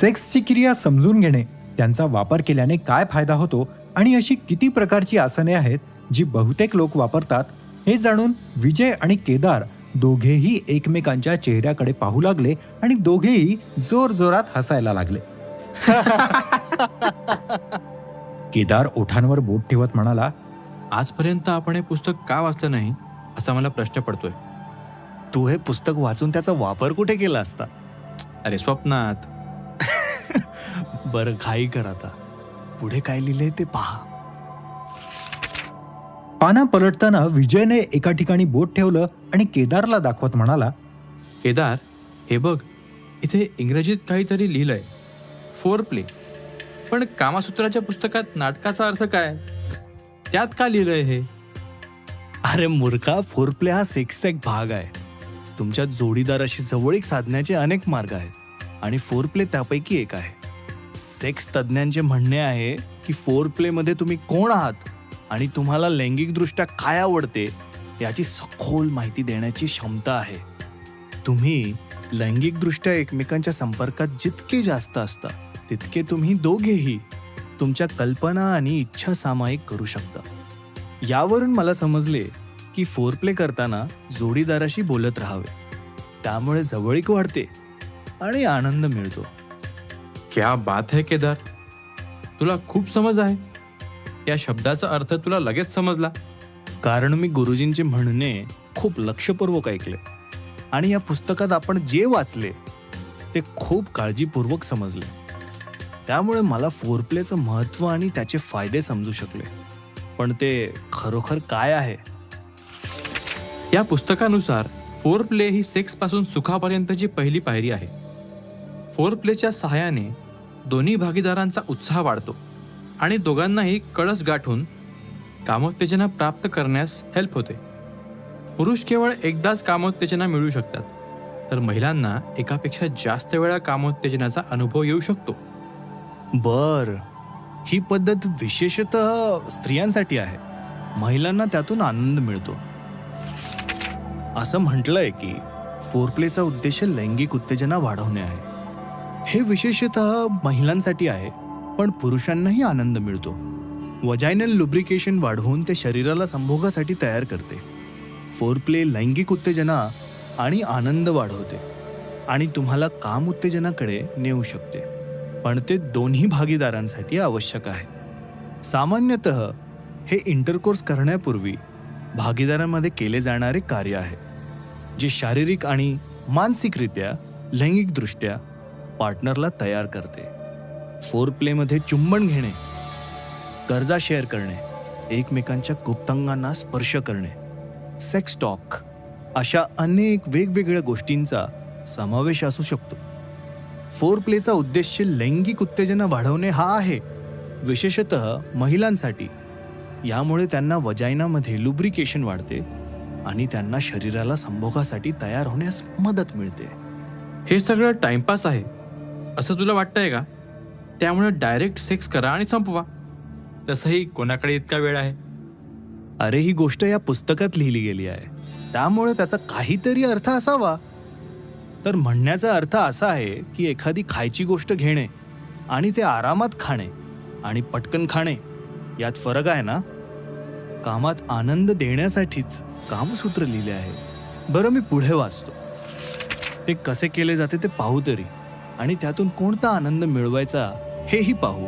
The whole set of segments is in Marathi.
सेक्सची क्रिया समजून घेणे त्यांचा वापर केल्याने काय फायदा होतो आणि अशी किती प्रकारची आसने आहेत जी बहुतेक लोक वापरतात हे जाणून विजय आणि केदार दोघेही एकमेकांच्या चेहऱ्याकडे पाहू लागले आणि दोघेही जोर जोरात हसायला लागले. केदार ओठांवर बोट ठेवत म्हणाला आजपर्यंत आपण हे पुस्तक का वाचलं नाही असा मला प्रश्न पडतोय. तू हे पुस्तक वाचून त्याचा वापर कुठे केला असता? अरे स्वप्नात. बरं घाई कर आता. पुढे काय लिहिलंय ते पहा. पाना पलटताना विजयने एका ठिकाणी बोट ठेवलं आणि केदारला दाखवत म्हणाला केदार हे बघ इथे इंग्रजीत काहीतरी लिहिलंय. फोर प्ले पण कामासूत्राच्या पुस्तकात नाटकाचा अर्थ काय? त्यात का लिहिलंय हे? अरे मूर्खा फोरप्ले हा सेक्सचा एक भाग आहे. तुमच्या जोडीदाराशी जवळीक साधण्याचे अनेक मार्ग आहेत. आणि फोरप्ले त्यापैकी एक आहे. सेक्स तज्ज्ञांचे म्हणणे आहे की फोर प्लेमध्ये तुम्ही कोण आहात आणि तुम्हाला लैंगिकदृष्ट्या काय आवडते याची सखोल माहिती देण्याची क्षमता आहे. तुम्ही लैंगिकदृष्ट्या एकमेकांच्या संपर्कात जितके जास्त असता तितके तुम्ही दोघेही तुमच्या कल्पना आणि इच्छा सामायिक करू शकता. यावरून मला समजले की फोरप्ले करताना जोडीदाराशी बोलत राहावे. त्यामुळे जवळीक वाढते आणि आनंद मिळतो. क्या बात है केदार? तुला खूप समज आहे. या शब्दाचा अर्थ तुला लगेच समजला. कारण मी गुरुजींचे म्हणणे खूप लक्षपूर्वक ऐकले. आणि या पुस्तकात आपण जे वाचले ते खूप काळजीपूर्वक समजले. त्यामुळे मला फोरप्लेचं महत्त्व आणि त्याचे फायदे समजू शकले. पण ते खरोखर काय आहे? या पुस्तकानुसार फोर प्ले ही सेक्सपासून सुखापर्यंतची पहिली पायरी आहे. फोर प्लेच्या सहाय्याने दोन्ही भागीदारांचा उत्साह वाढतो आणि दोघांनाही कळस गाठून कामोत्तेजना प्राप्त करण्यास हेल्प होते. पुरुष केवळ एकदाच कामोत्तेजना मिळू शकतात तर महिलांना एकापेक्षा जास्त वेळा कामोत्तेजनाचा अनुभव येऊ शकतो. बर. ही पद्धत विशेषतः स्त्रियांसाठी आहे. महिलांना त्यातून आनंद मिळतो. असं म्हटलंय की फोरप्लेचा उद्देश लैंगिक उत्तेजना वाढवणे आहे. हे विशेषतः महिलांसाठी आहे पण पुरुषांनाही आनंद मिळतो. वजायनल लुब्रिकेशन वाढवून ते शरीराला संभोगासाठी तयार करते. फोरप्ले लैंगिक उत्तेजना आणि आनंद वाढवते. आणि तुम्हाला काम उत्तेजनाकडे नेऊ शकते. पण ते दोन्ही भागीदारांसाठी आवश्यक आहे. सामान्यतः हे इंटरकोर्स करण्यापूर्वी भागीदारांमध्ये केले जाणारे कार्य आहे जे शारीरिक आणि मानसिकरित्या लैंगिकदृष्ट्या पार्टनरला तयार करते. फोर प्लेमध्ये चुंबन घेणे गरजा शेअर करणे एकमेकांच्या गुप्तांगांना स्पर्श करणे सेक्स टॉक अशा अनेक वेगवेगळ्या गोष्टींचा समावेश असू शकतो. फोर प्लेचा उद्देश लैंगिक उत्तेजना वाढवणे हा आहे. विशेषतः महिलांसाठी. यामुळे त्यांना वजायनामध्ये लुब्रिकेशन वाढते आणि त्यांना शरीराला संभोगासाठी तयार होण्यास मदत मिळते. हे सगळं टाइमपास आहे. असं तुला वाटतंय का? त्यामुळे डायरेक्ट सेक्स करा आणि संपवा. तसंही कोणाकडे इतका वेळ आहे? अरे ही गोष्ट या पुस्तकात लिहिली गेली आहे. त्यामुळे त्याचा काहीतरी अर्थ असावा. तर म्हणण्याचा अर्थ असा आहे की एखादी खायची गोष्ट घेणे आणि ते आरामात खाणे आणि पटकन खाणे यात फरक आहे ना? कामात आनंद देण्यासाठीच कामसूत्र लिहिले आहे. बरं मी पुढे वाचतो. ते कसे केले जाते ते पाहू तरी. आणि त्यातून कोणता आनंद मिळवायचा हेही पाहू.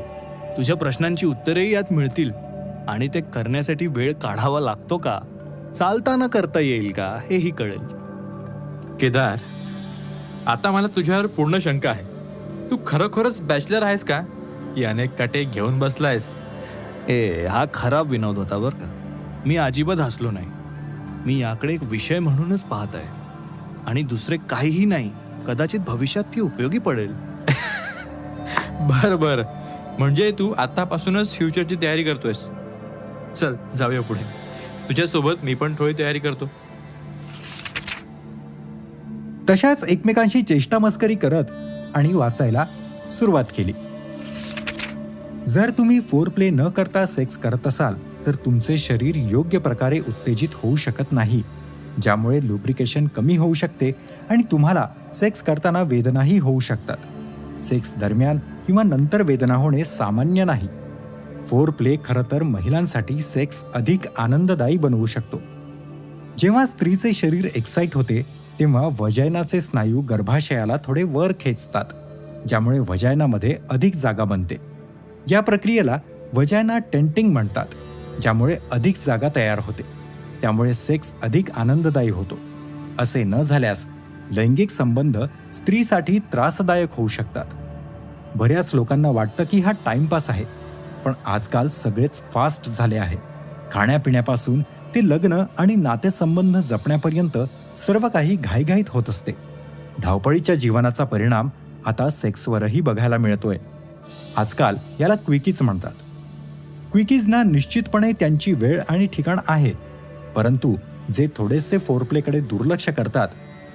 तुझ्या प्रश्नांची उत्तरेही यात मिळतील. आणि ते करण्यासाठी वेळ काढावा लागतो का? चालताना करता येईल का? हेही कळेल. केदार आता मला तुझ्यावर पूर्ण शंका आहे. तू खरोखरच बॅचलर आहेस का? की अनेक काटे घेऊन बसलायस. ए हा खराब विनोद होता बरं का. मी अजिबात हसलो नाही. मी याकडे एक विषय म्हणूनच पाहत आहे. आणि दुसरे काहीही नाही. कदाचित भविष्यात ती उपयोगी पडेल. बर बर. म्हणजे तू आतापासूनच फ्युचरची तयारी करतोयस. चल जाऊया पुढे. तुझ्यासोबत मी पण थोडी तयारी करतो. तशाच एकमेकांशी चेष्टा मस्करी करत आणि वाचायला सुरुवात केली. जर तुम्ही फोर प्ले न करता सेक्स करत असाल तर तुमचे शरीर योग्य प्रकारे उत्तेजित होऊ शकत नाही ज्यामुळे लुब्रिकेशन कमी होऊ शकते आणि तुम्हाला सेक्स करताना वेदनाही होऊ शकतात. सेक्स दरम्यान किंवा नंतर वेदना होणे सामान्य नाही. फोर प्ले खरं तर महिलांसाठी सेक्स अधिक आनंददायी बनवू शकतो. जेव्हा स्त्रीचे शरीर एक्साईट होते तेव्हा वजायनाचे स्नायू गर्भाशयाला थोडे वर खेचतात ज्यामुळे वजायनामध्ये अधिक जागा बनते. या प्रक्रियेला वजायना टेंटिंग म्हणतात ज्यामुळे अधिक जागा तयार होते. त्यामुळे सेक्स अधिक आनंददायी होतो. असे न झाल्यास लैंगिक संबंध स्त्रीसाठी त्रासदायक होऊ शकतात. बऱ्याच लोकांना वाटतं की हा टाइमपास आहे पण आजकाल सगळेच फास्ट झाले आहे. खाण्यापिण्यापासून ते लग्न आणि नातेसंबंध जपण्यापर्यंत सर्व काही घाईघाईत होत असते. धावपळीच्या जीवनाचा परिणाम आता सेक्सवरही बघायला मिळतोय. आजकाल याला क्विकीज म्हणतात. क्विकीजना निश्चितपणे त्यांची वेळ आणि ठिकाण आहे परंतु जे थोडेसे फोरप्लेकडे दुर्लक्ष करतात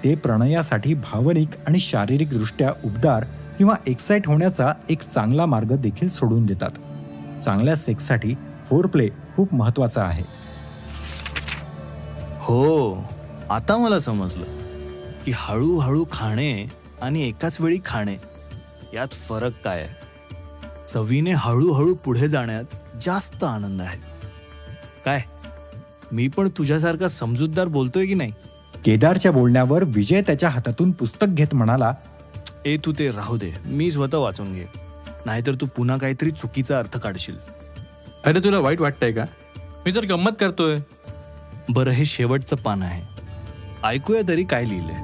ते प्रणयासाठी भावनिक आणि शारीरिकदृष्ट्या उबदार किंवा एक्साईट होण्याचा एक चांगला मार्ग देखील सोडून देतात. चांगल्या सेक्ससाठी फोरप्ले खूप महत्त्वाचा आहे. हो आता मला समजलं की हळूहळू खाणे आणि एकाच वेळी खाणे यात फरक काय आहे? चवीने हळूहळू पुढे जाण्यात जास्त आनंद आहे. काय? मी पण तुझ्यासारखा समजूतदार बोलतोय की नाही? केदारच्या बोलण्यावर विजय त्याच्या हातातून पुस्तक घेत म्हणाला ए तू ते राहू दे. मी स्वतः वाचून घे नाहीतर तू पुन्हा काहीतरी चुकीचा अर्थ काढशील. अरे तुला वाईट वाटतंय का? मी जर गंमत करतोय. बरं हे शेवटचं पान आहे. ऐकूया तरी काय लिहिलंय.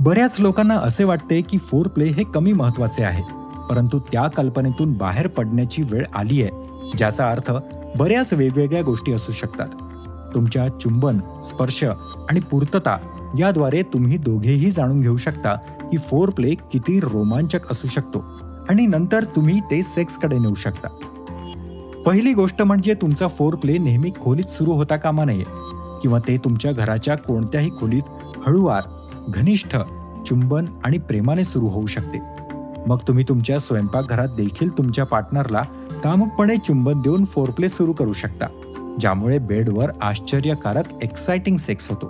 बऱ्याच लोकांना असे वाटते की फोर प्ले हे कमी महत्त्वाचे आहे परंतु त्या कल्पनेतून बाहेर पडण्याची वेळ आली आहे ज्याचा अर्थ बऱ्याच वेगवेगळ्या गोष्टी असू शकतात. तुमच्या चुंबन स्पर्श आणि पूर्तता याद्वारे तुम्ही दोघेही जाणून घेऊ शकता की फोर प्ले किती रोमांचक असू शकतो आणि नंतर तुम्ही ते सेक्सकडे नेऊ शकता. पहिली गोष्ट म्हणजे तुमचा फोर प्ले नेहमी खोलीत सुरू होता कामा नये किंवा ते तुमच्या घराच्या कोणत्याही खोलीत हळूवार घनिष्ठ चुंबन आणि प्रेमाने सुरू होऊ शकते. मग तुम्ही तुमच्या स्वयंपाकघरात देखील तुमच्या पार्टनरला कामुकपणे चुंबन देऊन फोरप्ले सुरू करू शकता. ज्यामुळे बेडवर आश्चर्यकारक एक्साइटिंग सेक्स होतो.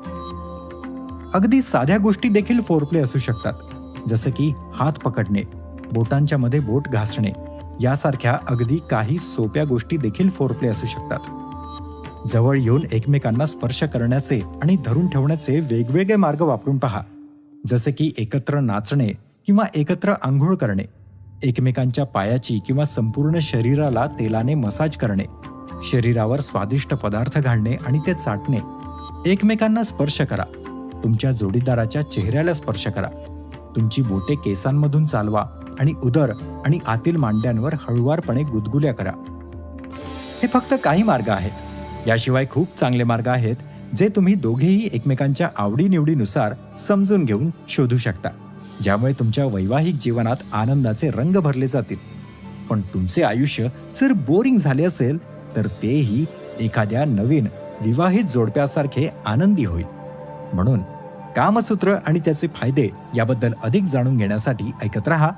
अगदी साध्या गोष्टी देखील फोरप्ले असू शकतात. जसं की हात पकडणे बोटांच्या मध्ये बोट घासणे यासारख्या अगदी काही सोप्या गोष्टी देखील फोरप्ले असू शकतात. जवळ येऊन एकमेकांना स्पर्श करण्याचे आणि धरून ठेवण्याचे वेगवेगळे मार्ग वापरून पहा. जसे की एकत्र नाचणे किंवा एकत्र आंघोळ करणे एकमेकांच्या पायाची किंवा संपूर्ण शरीराला तेलाने मसाज करणे. शरीरावर स्वादिष्ट पदार्थ घालणे आणि ते चाटणे. एकमेकांना स्पर्श करा. तुमच्या जोडीदाराच्या चेहऱ्याला स्पर्श करा. तुमची बोटे केसांमधून चालवा आणि उदर आणि आतील मांड्यांवर हळुवारपणे गुदगुल्या करा. हे फक्त काही मार्ग आहेत. याशिवाय खूप चांगले मार्ग आहेत जे तुम्ही दोघेही एकमेकांच्या आवडीनिवडीनुसार समजून घेऊन शोधू शकता. ज्यामुळे तुमच्या वैवाहिक जीवनात आनंदाचे रंग भरले जातील. पण तुमचे आयुष्य जर बोरिंग झाले असेल तर तेही एखाद्या नवीन विवाहित जोडप्यासारखे आनंदी होईल. म्हणून कामसूत्र आणि त्याचे फायदे याबद्दल अधिक जाणून घेण्यासाठी ऐकत रहा.